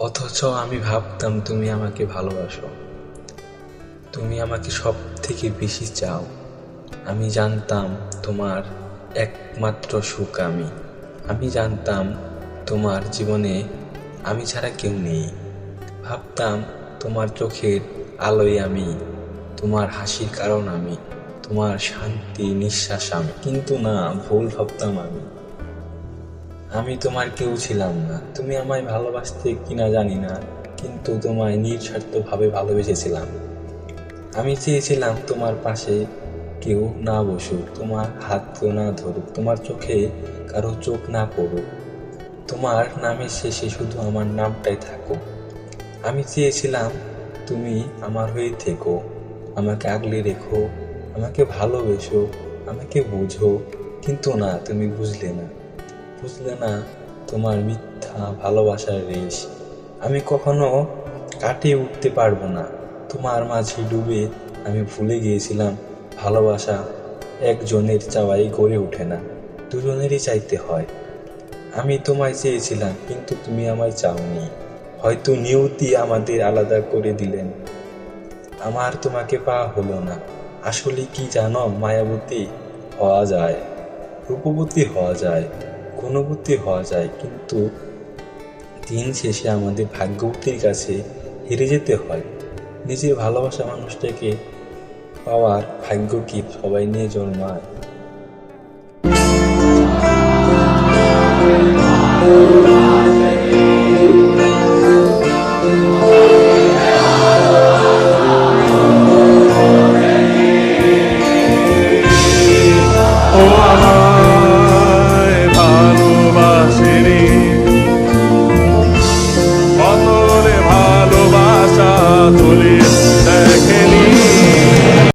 অথচ আমি ভাবতাম তুমি আমাকে ভালোবাসো। তুমি আমাকে সব থেকে বেশি চাও। আমি জানতাম তোমার একমাত্র সুখ আমি। আমি জানতাম তোমার জীবনে আমি ছাড়া কেউ নেই। ভাবতাম তোমার চোখের আলোয় আমি। তোমার হাসির কারণ আমি। তোমার শান্তি, নিঃশ্বাস আমি। কিন্তু না, ভুল ভাবতাম আমি। আমি তোমার কেউ ছিলাম না। তুমি আমায় ভালোবাসতে কিনা জানি না, কিন্তু তোমায় নিঃস্বার্থভাবে ভালোবেসেছিলাম। আমি চেয়েছিলাম তোমার পাশে কেউ না বসুক, তোমার হাত কেউ না ধরুক, তোমার চোখে কারও চোখ না পড়ুক। তোমার নামের শেষে শুধু আমার নামটাই থাকুক। আমি চেয়েছিলাম তুমি আমার হয়ে থেকো, আমাকে আগলে রেখো, আমাকে ভালোবেসো, আমাকে বুঝো, কিন্তু না, তুমি বুঝলে না। বুঝলে না, তোমার মিথ্যা ভালোবাসার রেশ। আমি কখনো কাটিয়ে উঠতে পারব না। তোমার মাঝে ডুবে আমি ভুলে গিয়েছিলাম, ভালোবাসা একজনের চাওয়াই গড়ে ওঠে না। দুজনেরই চাইতে হয়। আমি তোমায় চেয়েছিলাম, কিন্তু তুমি আমায় চাওনি। হয়তো নিয়তি আমাদের আলাদা করে দিলেন। আমার তোমাকে পাওয়া হলো না। আসলে কি জানো, মায়াবতী হওয়া যায়, রূপবতী হওয়া যায়। গুণবতী হওয়া যায়, কিন্তু দিন শেষে আমাদের ভাগ্যবতীর কাছে হেরে যেতে হয়। নিজের ভালোবাসা মানুষটাকে পাওয়ার ভাগ্য কি? সবাই নিয়ে জন্মায়।